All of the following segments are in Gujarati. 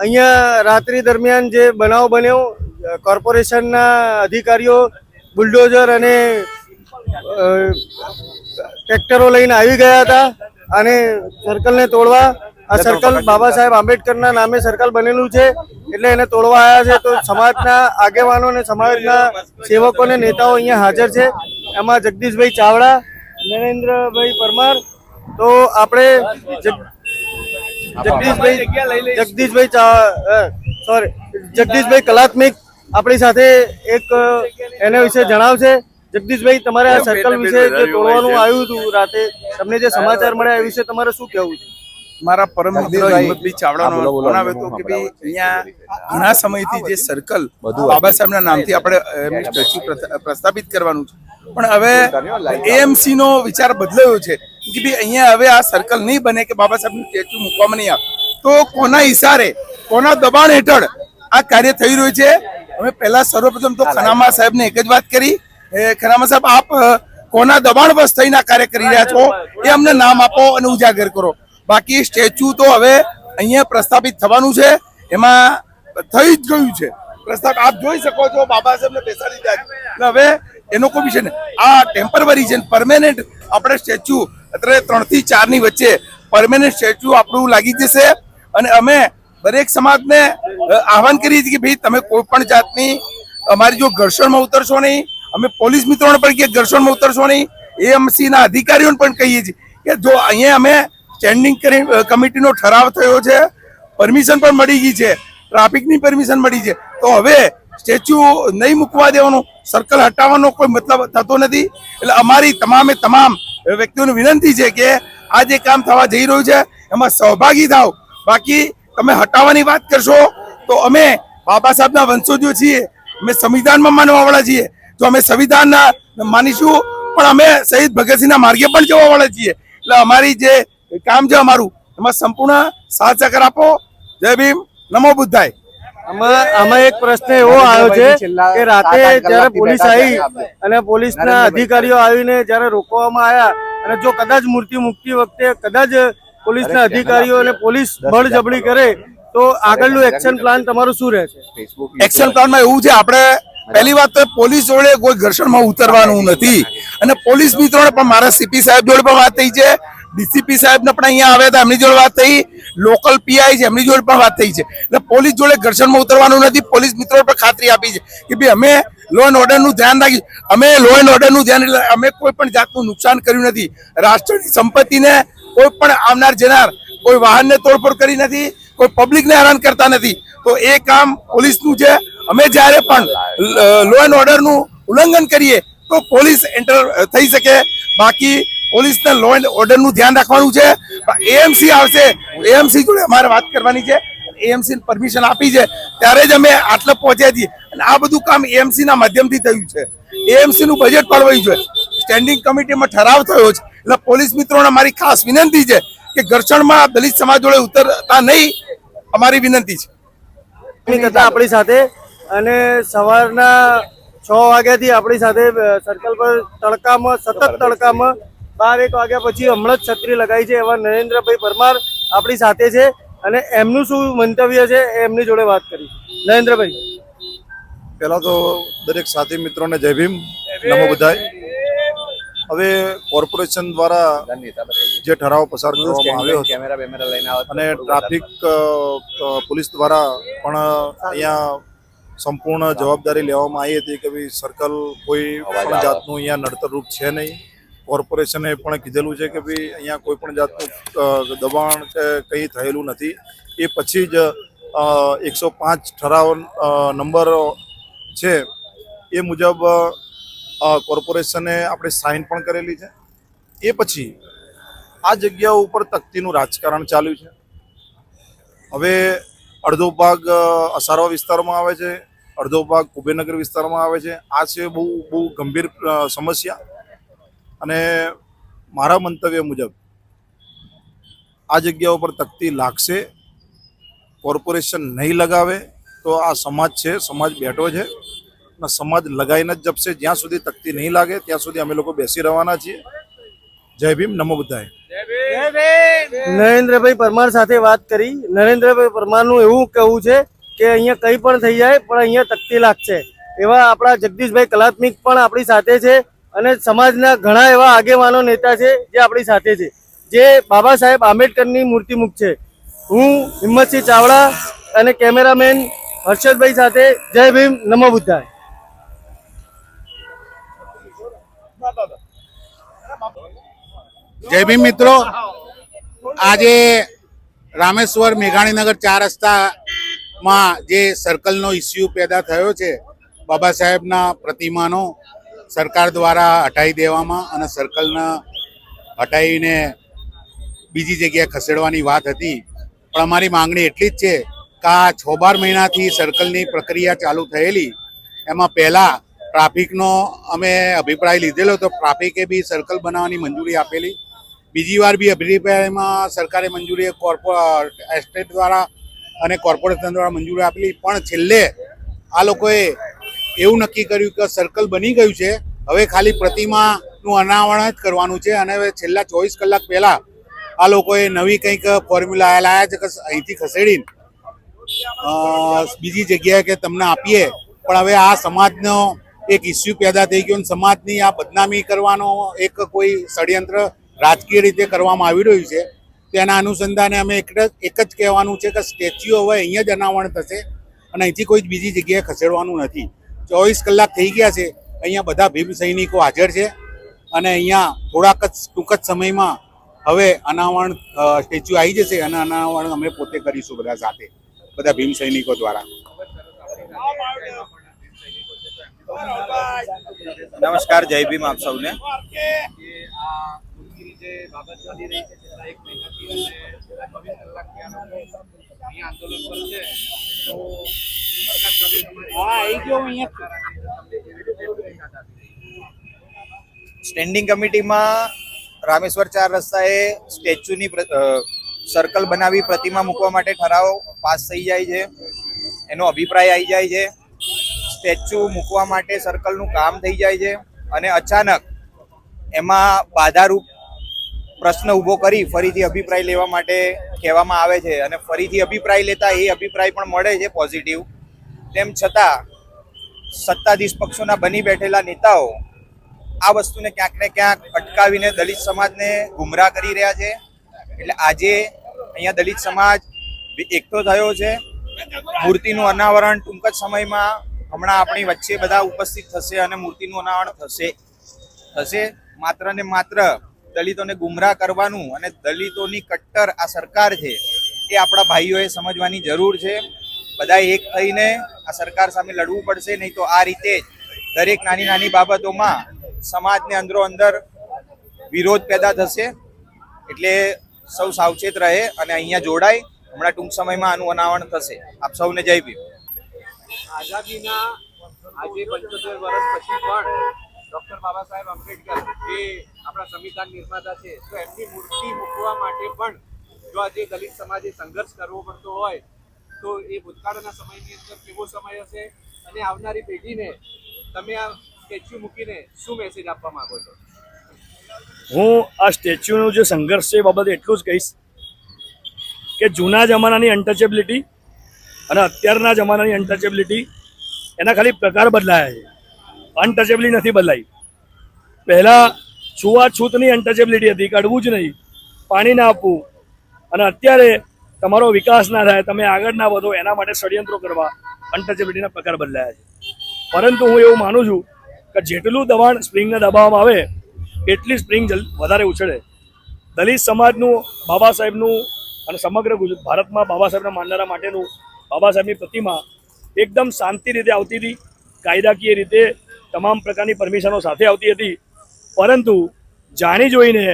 અહીંયા રાત્રિ દરમિયાન જે બનાવ બન્યો કોર્પોરેશનના અધિકારીઓ બુલડોઝર અને ટ્રેક્ટરો લઈને આવી ગયા હતા અને સર્કલને તોડવા. આ સર્કલ બાબા સાહેબ આંબેડકરના નામે સર્કલ બનેલું છે એટલે એને તોડવા આવ્યા છે. તો સમાજના આગેવાનો અને સમાજના સેવકો અને નેતાઓ અહીંયા હાજર છે. એમાં જગદીશભાઈ ચાવડા નરેન્દ્રભાઈ પરમાર. તો આપણે જગદીશભાઈ જગદીશભાઈ સોરી જગદીશભાઈ કલાત્મિક આપણી સાથે એક એના વિશે જણાવશે. જગદીશભાઈ તમારે આ સર્કલ વિશે જે તોડવાનું આવ્યું હતું રાતે તમને જે સમાચાર મળ્યા એ વિશે તમારે શું કહેવું છે? મારા પરમ મિત્ર. હિંમતભાઈ ચાવડાનો. ફોન આવ્યો હતો કે ભાઈ અહીંયા ઘણા સમયથી જે સર્કલ બાબા સાહેબના નામથી આપણે એમની સ્ટેચ્યુ પ્રસ્થાપિત કરવાનું છે. પણ હવે એએમસી નો વિચાર બદલાયો છે. કે ભાઈ અહીંયા હવે આ સર્કલ નહીં બને કે બાબા સાહેબનું સ્ટેચ્યુ મૂકવામાં નહીં આવે. તો કોના ઇશારે કોના દબાણ હેઠળ આ કાર્ય થઈ રહ્યું છે? અમે પહેલા સર્વપ્રથમ તો ખનામા સાહેબને એક જ વાત કરી. ખનામા સાહેબ, આપ કોના દબાણ બસ થઈને આ કાર્ય કરી રહ્યા છો એ અમને નામ આપો અને ઉજાગર કરો. બાકી સ્ટેચ્યુ તો હવે અહીંયા પ્રસ્થાપિત થવાનું છે. એમાં થઈ જ ગયું છે. પ્રસ્તાવ આપ જોઈ શકો છો બાબા સાહેબને બેસાડી દીધા હવે એનો કોઈ વિષય નહીં. આ ટેમ્પરરી છે પરમેનન્ટ આપણે સ્ટેચ્યુ અત્યારે ત્રણથી ચારની વચ્ચે પરમેનન્ટ સ્ટેચ્યુ આપણું લાગી જશે. અને અમે દરેક સમાજને આહવાન કરીએ છીએ કે ભાઈ તમે કોઈ પણ જાતની અમારી જો ઘર્ષણમાં ઉતરશો નહીં, અમે પોલીસ મિત્રોને પણ કહીએ ઘર્ષણમાં ઉતરશો નહીં, એએમસીના અધિકારીઓને પણ કહીએ છીએ કે જો અહીંયા અમે સ્ટેન્ડિંગ કમિટીનો ઠરાવ થયો છે પરમિશન પણ મળી ગઈ છે ટ્રાફિકની પરમિશન મળી છે, તો હવે સ્ટેચ્યુ નહીં મૂકવા દેવાનું સર્કલ હટાવવાનો કોઈ મતલબ થતો નથી. એટલે અમારી તમામે તમામ વ્યક્તિઓને વિનંતી છે કે આ જે કામ થવા જઈ રહ્યું છે, એમાં સહભાગી થાવ. બાકી તમે હટાવવાની વાત કરશો, તો અમે બાબા સાહેબના વંશોજો છીએ, અમે સંવિધાનમાં માનવાવાળા છીએ. તો અમે સંવિધાનના માનીશું, પણ અમે શહીદ ભગતસિંહના માર્ગે પણ જવાવાળા છીએ. એટલે અમારી જે કામ છે અમારું, એમાં સંપૂર્ણ સાથ સહકાર આપો. જય ભીમ. નમો બુદ્ધાય. આમાં આમાં એક પ્રશ્ન એવો આવ્યો છે કે રાતે જયારે પોલીસ આવી અને પોલીસના અધિકારીઓ આવીને જ્યારે રોકવામાં આવ્યા અને જો કદાચ મૂર્તિ મૂકતી વખતે કદાચ પોલીસના અધિકારીઓ અને પોલીસ બળજબરી કરે તો આગળનું એક્શન પ્લાન તમારું શું રહેશે? એક્શન પ્લાનમાં એવું છે આપણે પહેલી વાત તો પોલીસ જોડે કોઈ ઘર્ષણમાં ઉતરવાનું નથી. અને પોલીસ મિત્રો પણ મારા સીપી સાહેબ જોડે પણ વાત થઈ છે. ડીસીપી સાહેબ ને પણ અહીંયા આવ્યા હતા એમની જોડે વાત થઈ. લોકલ પીઆઈ છે, એમની જોડે પણ વાત થઈ છે. એટલે પોલીસ જોડે ઘર્ષણમાં ઉતરવાનું નથી, પોલીસ મિત્રો પણ ખાતરી આપી છે કે ભાઈ અમે લો એન્ડ ઓર્ડરનું ધ્યાન રાખી, અમે લો એન્ડ ઓર્ડરનું ધ્યાન એટલે અમે કોઈ પણ જાતનું નુકસાન કર્યું નથી. રાષ્ટ્રની સંપત્તિને કોઈ પણ આવનાર જનાર કોઈ વાહનને તોડફોડ કરી નથી, કોઈ પબ્લિકને હેરાન કરતા નથી. તો એ કામ પોલીસનું છે. અમે જ્યારે પણ લો એન્ડ ઓર્ડરનું ઉલ્લંઘન કરીએ તો પોલીસ એન્ટર થઈ શકે. બાકી પોલીસને લો એન્ડ ઓર્ડરનું ધ્યાન રાખવાનું છે. એએમસી આવશે એએમસી જોડે અમારે વાત કરવાની છે. એએમસી પરમિશન આપી છે. ત્યારે જ અમે આટલે પહોંચ્યા છીએ. અને આ બધું કામ એએમસી ના માધ્યમથી થયું છે. એએમસી નું બજેટ ફાળવાયું છે. સ્ટેન્ડિંગ કમિટીમાં ઠરાવ થયો છે. એટલે પોલીસ મિત્રોને મારી ખાસ વિનંતી છે કે ઘર્ષણમાં દલિત સમાજ જોડે ઉતરતા નહીં. અમારી વિનંતી છે. આપણી સાથે અને સવારના છ વાગ્યાથી આપણી સાથે સર્કલ પર તડકામાં, સતત તડકામાં બાર એક વાગ્યા પછી હમણાં જ છત્રી લગાવી છે એવા નરેન્દ્રભાઈ પરમાર આપણી સાથે છે અને એમનું શું મંતવ્ય છે એમની જોડે વાત કરી નરેન્દ્રભાઈ. પેલા તો દરેક સાથી મિત્રોને જય ભીમ. નમો બધાય. હવે કોર્પોરેશન દ્વારા જે ઠરાવ પસાર કરવામાં આવ્યો હતો અને ટ્રાફિક પોલીસ દ્વારા પણ અહીંયા સંપૂર્ણ જવાબદારી લેવામાં આવી હતી કે ભાઈ સર્કલ કોઈ જાતનું અહીંયા નડતરરૂપ છે નહીં. કોર્પોરેશને પણ કીધેલું છે કે ભાઈ અહીંયા કોઈ પણ જાતનું દબાણ કે કંઈ થયેલું નથી. એ પછી જ એકસો પાંચ ઠરાવ નંબર છે એ મુજબ કોર્પોરેશને આપણે સાઇન પણ કરેલી છે. એ પછી આ જગ્યા ઉપર તકતીનું રાજકારણ ચાલ્યું છે. હવે અડધો ભાગ અસારવા વિસ્તારમાં આવે છે, અડધો ભાગ કુબેરનગર વિસ્તારમાં આવે છે. આ છે બહુ બહુ ગંભીર સમસ્યા. અને મારા મંતવ્ય મુજબ આ જગ્યા ઉપર તકતી લાગશે કોર્પોરેશન નહીં લગાવે તો આ સમાજ છે સમાજ બેઠો છે અને સમાજ લગાઈને જ જપશે. જ્યાં સુધી તકતી નહીં લાગે ત્યાં સુધી અમે લોકો બેસી રહેવાના છીએ. જય ભીમ નમો બુદ્ધાય. નરેન્દ્રભાઈ પરમાર સાથે વાત કરી. નરેન્દ્રભાઈ પરમારનું એવું કહેવું છે કે અહીંયા કંઈ પણ થઈ જાય પણ અહીંયા તકતી લાગશે. એવા આપણા જગદીશભાઈ કલાત્મિક પણ આપણી સાથે છે. અને સમાજના ઘણા એવા આગેવાનો નેતા છે જે આપણી સાથે છે. જે બાબા સાહેબ આંબેડકરની મૂર્તિમુખ છે. હું હિંમતસિંહ ચાવડા અને કેમેરામેન હર્ષદભાઈ સાથે જય ભીમ, નમો બુદ્ધાય. જય ભીમ મિત્રો. આજે રામેશ્વર મેઘાણીનગર ચાર રસ્તામાં જે સર્કલનો ઇસ્યુ પેદા થયો છે, બાબા સાહેબના પ્રતિમાનો સરકાર દ્વારા હટાવી દેવામાં અને સર્કલના હટાવીને બીજી જગ્યાએ ખસેડવાની વાત હતી. પણ અમારી માંગણી એટલી જ છે કે આ છ બાર મહિનાથી સર્કલની પ્રક્રિયા ચાલુ થયેલી. એમાં પહેલાં ટ્રાફિકનો અમે અભિપ્રાય લીધેલો તો ટ્રાફિકે બી સર્કલ બનાવવાની મંજૂરી આપેલી. બીજી વાર બી અભિપ્રાયમાં સરકારે મંજૂરી કોર્પો, એસ્ટેટ દ્વારા અને કોર્પોરેશન દ્વારા મંજૂરી આપેલી. પણ છેલ્લે આ લોકોએ એવું નક્કી કર્યું કે સર્કલ બની ગયું છે. હવે ખાલી પ્રતિમાનું અનાવરણ જ કરવાનું છે અને હવે છેલ્લા ચોવીસ કલાક પહેલા આ લોકોએ નવી કંઈક ફોર્મ્યુલા લાયા છે કે અહીંથી ખસેડીને. બીજી જગ્યાએ કે તમને આપીએ. પણ હવે આ સમાજનો એક ઇસ્યુ પેદા થઈ ગયો સમાજની આ બદનામી કરવાનો એક કોઈ ષડયંત્ર રાજકીય રીતે કરવામાં આવી રહ્યું છે. તેના અનુસંધાને અમે એક એક જ કહેવાનું છે કે સ્ટેચ્યુ હવે અહીંયા જ અનાવરણ થશે અને અહીંથી કોઈ બીજી જગ્યાએ ખસેડવાનું નથી. ચોવીસ કલાક થઈ ગયા છે. અહીંયા બધા ભીમ સૈનિકો હાજર છે. અને અહીંયા થોડાક જ, ટૂંક જ સમયમાં હવે અનાવરણ સ્ટેચ્યુ આવી જશે અને અનાવરણ અમે પોતે કરીશું બધા સાથે, બધા ભીમ સૈનિકો દ્વારા. નમસ્કાર, જય ભીમ આપ સૌને. સ્ટેન્ડિંગ કમિટીમાં રામેશ્વર ચાર રસ્તાએ સ્ટેચ્યુની સર્કલ બનાવી પ્રતિમા મૂકવા માટે ઠરાવ પાસ થઈ જાય છે. એનો અભિપ્રાય આવી જાય છે. સ્ટેચ્યુ મૂકવા માટે સર્કલનું કામ થઈ જાય છે. અને અચાનક એમાં બાધારૂપ પ્રશ્ન ઊભો કરી ફરીથી અભિપ્રાય લેવા માટે કહેવામાં આવે છે અને ફરીથી અભિપ્રાય લેતા એ અભિપ્રાય પણ મળે છે પોઝિટિવ તેમ છતાં, સત્તાધીશ પક્ષોના બની બેઠેલા નેતાઓ આ વસ્તુને ક્યાંક ને ક્યાંક અટકાવીને દલિત સમાજને ગુમરાહ કરી રહ્યા છે. એટલે આજે અહીંયા દલિત સમાજ એકઠો થયો છે. મૂર્તિનું અનાવરણ ટૂંક જ સમયમાં હમણાં આપણી વચ્ચે બધા ઉપસ્થિત થશે અને મૂર્તિનું અનાવરણ થશે. થશે. માત્ર ને માત્ર દલિતોને ગુમરાહ કરવાનું અને દલિતોની કટ્ટર આ સરકાર છે, એ આપણા ભાઈઓએ સમજવાની જરૂર છે. બધા એક થઈને આ સરકાર સામે લડવું પડશે, નહીં તો આ રીતે દરેક નાની નાની બાબતોમાં સમાજને અંદરો અંદર વિરોધ પેદા થશે. એટલે સૌ સાવચેત રહે અને અહીંયા જોડાય. હમણાં ટૂંક સમયમાં આનું અનાવરણ થશે. આપ સૌને જય ભીમ. આઝાદીના આજે પંચોતેર વર્ષ પછી પણ ડોક્ટર બાબા સાહેબ આંબેડકર જે આપણા સંવિધાન નિર્માતા છે. તો એમની મૂર્તિ મૂકવા માટે પણ જો આજે દલિત સમાજે સંઘર્ષ કરવો પડતો હોય, તો એ ભૂતકાળના સમયની અંદર કેવો સમય હશે અને આવનારી પેઢીને તમે આ સ્ટેચ્યુ મૂકીને શું મેસેજ આપવા માંગો છો? હું આ સ્ટેચ્યુનો જે સંઘર્ષ છે એ બાબતે એટલું જ કહીશ કે જૂના જમાનાની અનટચેબિલિટી અને અત્યારના જમાનાની અનટચેબિલિટી એના ખાલી પ્રકાર બદલાયા છે. અનટચેબિલિટી નથી બદલાઈ. પહેલાં છૂઆછૂતની અનટચેબિલિટી હતી કાઢવું જ નહીં. પાણી ના આપવું. અને અત્યારે તમારો વિકાસ ના થાય, તમે આગળ ના વધો, એના માટે ષડયંત્રો કરવા અનટચેબિલિટીના પ્રકાર બદલાયા છે. પરંતુ હું એવું માનું છું કે જેટલું દબાણ સ્પ્રિંગને દબાવવામાં આવે, એટલી સ્પ્રિંગ વધારે ઉછળે. દલિત સમાજનું, બાબા સાહેબનું અને સમગ્ર ગુજરાત ભારતમાં બાબા સાહેબના માનનારા માટેનું બાબા સાહેબની પ્રતિમા એકદમ શાંતિ રીતે આવતી હતી, કાયદાકીય રીતે તમામ પ્રકારની પરમિશનો સાથે આવતી હતી. પરંતુ જાણી જોઈને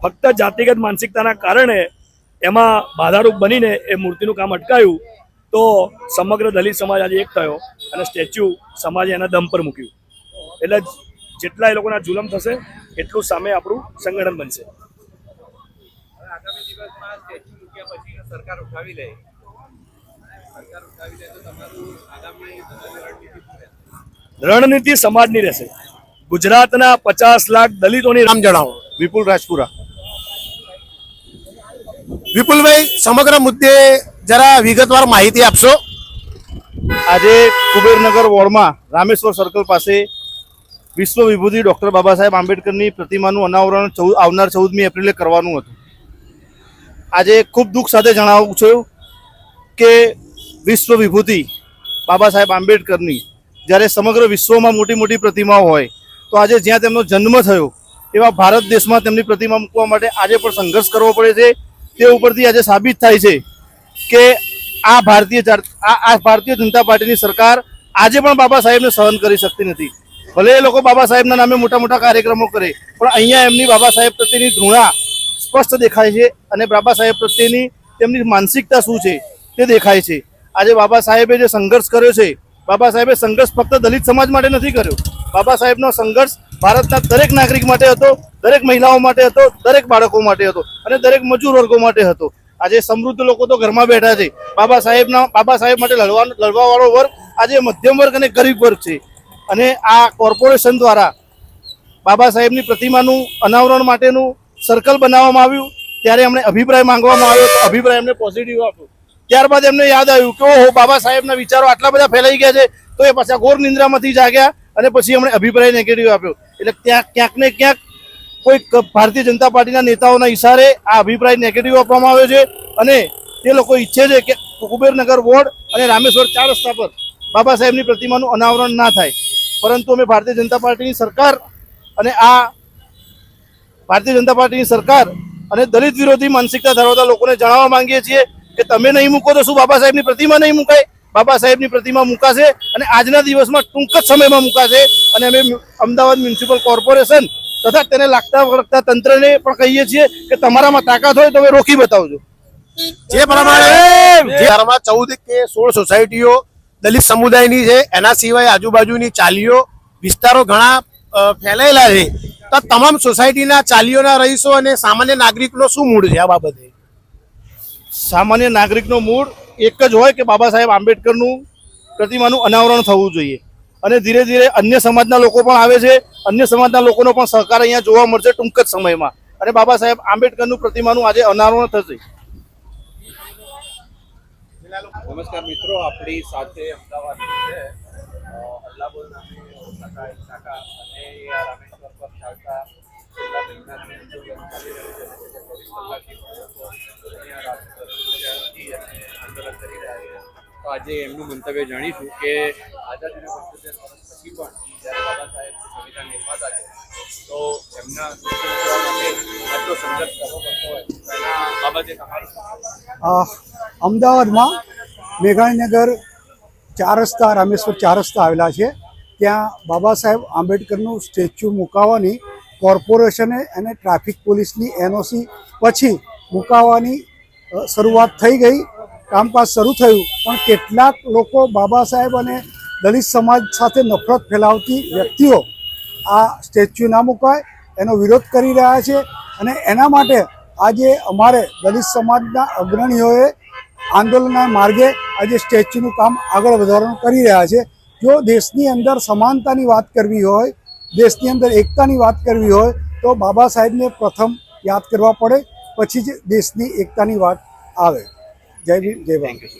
ફક્ત જાતિગત માનસિકતાના કારણે એમાં બાધારૂપ બનીને એ મૂર્તિનું કામ અટકાયું, તો સમગ્ર દલિત સમાજ આજે એક થયો અને સ્ટેચ્યુ સમાજે એના દમ પર મૂક્યું. એટલે જેટલા એ લોકોના જુલમ થશે, એટલું સામે આપણું સંગઠન બનશે. સરકાર ઉઠાવી લે. સરકાર ઉઠાવી લે તો તમારું આગામી રણનીતિ રણનીતિ સમાજની રહેશે. ગુજરાતના પચાસ લાખ દલિતોની નામ જણાવો. વિપુલ રાજપુરા. વિપુલભાઈ સમગ્ર મુદ્દે જરા વિગતવાર માહિતી આપશો? આજે કુબેરનગર વોર્ડમાં રામેશ્વર સર્કલ પાસે વિશ્વ વિભૂતિ ડૉક્ટર બાબા સાહેબ આંબેડકરની પ્રતિમાનું અનાવરણ ચૌદ આવનાર ચૌદમી એપ્રિલે કરવાનું હતું. આજે ખૂબ દુઃખ સાથે જણાવું છું કે વિશ્વ વિભૂતિ બાબા સાહેબ આંબેડકરની જ્યારે સમગ્ર વિશ્વમાં મોટી મોટી પ્રતિમાઓ હોય, તો આજે જ્યાં તેમનો જન્મ થયો, એવા ભારત દેશમાં તેમની પ્રતિમા મૂકવા માટે આજે પણ સંઘર્ષ કરવો પડે છે. તે ઉપરથી આજે સાબિત થાય છે કે આ ભારતીય આ ભારતીય જનતા પાર્ટીની સરકાર આજે પણ બાબા સાહેબને સહન કરી શકતી નથી. ભલે એ લોકો બાબા સાહેબના નામે મોટા મોટા કાર્યક્રમો કરે, પણ અહીંયા એમની બાબા સાહેબ પ્રત્યેની ઘૃણા સ્પષ્ટ દેખાય છે અને બાબા સાહેબ પ્રત્યેની તેમની માનસિકતા શું છે તે દેખાય છે. આજે બાબા સાહેબે જે સંઘર્ષ કર્યો છે બાબા સાહેબે સંઘર્ષ ફક્ત દલિત સમાજ માટે નથી કર્યો. બાબા સાહેબનો સંઘર્ષ ભારતના દરેક નાગરિક માટે હતો, દરેક મહિલાઓ માટે હતો, દરેક બાળકો માટે હતો અને દરેક મજૂર વર્ગો માટે હતો. આજે સમૃદ્ધ લોકો તો ઘરમાં બેઠા છે. બાબા સાહેબના, બાબા સાહેબ માટે લડવા લડવાવાળો વર્ગ આજે મધ્યમ વર્ગ અને ગરીબ વર્ગ છે. અને આ કોર્પોરેશન દ્વારા બાબા સાહેબની પ્રતિમાનું અનાવરણ માટેનું સર્કલ બનાવવામાં આવ્યું. ત્યારે એમણે અભિપ્રાય માંગવામાં આવ્યો અભિપ્રાય એમને પોઝિટિવ આપ્યો. ત્યારબાદ એમને યાદ આવ્યું કે ઓહો, બાબા સાહેબના વિચારો આટલા બધા ફેલાઈ ગયા છે, તો એ પાછા ઘોર નિંદ્રામાંથી જાગ્યા અને પછી એમણે અભિપ્રાય નેગેટિવ આપ્યો. એટલે ત્યાં ક્યાંક ને ક્યાંક કોઈ ભારતીય જનતા પાર્ટીના નેતાઓના ઇશારે આ અભિપ્રાય નેગેટિવ આપવામાં આવ્યો છે અને તે લોકો ઈચ્છે છે કે કુબેરનગર વોર્ડ અને રામેશ્વર ચાર રસ્તા પર બાબા સાહેબની પ્રતિમાનું અનાવરણ ના થાય. પરંતુ અમે ભારતીય જનતા પાર્ટીની સરકાર અને આ ભારતીય જનતા પાર્ટીની સરકાર અને દલિત વિરોધી માનસિકતા ધરાવતા લોકોને જણાવવા માંગીએ છીએ કે તમે નહીં મૂકો તો શું બાબા સાહેબની પ્રતિમા નહીં મુકાય? બાબા સાહેબની પ્રતિમા મુકાશે અને આજના દિવસમાં ટૂંક જ સમયમાં મુકાશે અને અમે અમદાવાદ મ્યુનિસિપલ કોર્પોરેશન તથા તેને લાગતા વળગતા તંત્રને પણ કહીએ છીએ કે તમારામાં તાકાત હોય તમે રોકી બતાવજો. જે પ્રમાણે ચૌદ કે સોળ સોસાયટીઓ દલિત સમુદાયની છે એના સિવાય આજુબાજુની ચાલીઓ વિસ્તારો ઘણા ફેલાયેલા છે. તો તમામ સોસાયટીના ચાલીઓના રહીશો અને સામાન્ય નાગરિકનો શું મૂડ છે આ બાબતે? સામાન્ય નાગરિકનો મૂળ એક જ હોય કે બાબા સાહેબ આંબેડકરનું પ્રતિમાનું અનાવરણ થવું જોઈએ. અને ધીરે ધીરે અન્ય સમાજના લોકો પણ આવે છે, અન્ય સમાજના લોકોનો પણ સહકાર અહીંયા જોવા મળશે ટૂંક જ સમયમાં. અને બાબા સાહેબ આંબેડકરનું પ્રતિમાનું આજે અનાવરણ થશે. નમસ્કાર મિત્રો, આપણી સાથે અમદાવાદ છે અલ્લાબોલ નામે અને રામેશ્વર પર આજે એમનું મંતવ્ય જાણીશું કે આઝાદીના પંચોતેર વર્ષ પછી પણ જ્યારે બાબા સાહેબ સંવિધાન નિર્માતા છે, તો એમના આટલો સંઘર્ષ કરવો પડતો હોય એના બાબતે અમદાવાદમાં મેઘાણીનગર ચાર રસ્તા, રામેશ્વર ચાર રસ્તા આવેલા છે. ત્યાં બાબા સાહેબ આંબેડકરનું સ્ટેચ્યુ મુકાવવાની કોર્પોરેશને અને ટ્રાફિક પોલીસની એનઓસી પછી મુકાવવાની શરૂઆત થઈ ગઈ. કામકાજ શરૂ થયું, પણ કેટલાક લોકો બાબા સાહેબ અને દલિત સમાજ સાથે નફરત ફેલાવતી વ્યક્તિઓ આ સ્ટેચ્યુ ના મુકાય, એનો વિરોધ કરી રહ્યા છે અને એના માટે આજે અમારે દલિત સમાજના અગ્રણીઓએ આંદોલનના માર્ગે આજે સ્ટેચ્યુનું કામ આગળ વધારવાનું કરી રહ્યા છે. જો દેશની અંદર સમાનતાની વાત કરવી હોય દેશની અંદર એકતાની વાત કરવી હોય તો બાબા સાહેબને પ્રથમ યાદ કરવા પડે, પછી જ દેશની એકતાની વાત આવે. જય ભીમ જય ભારત.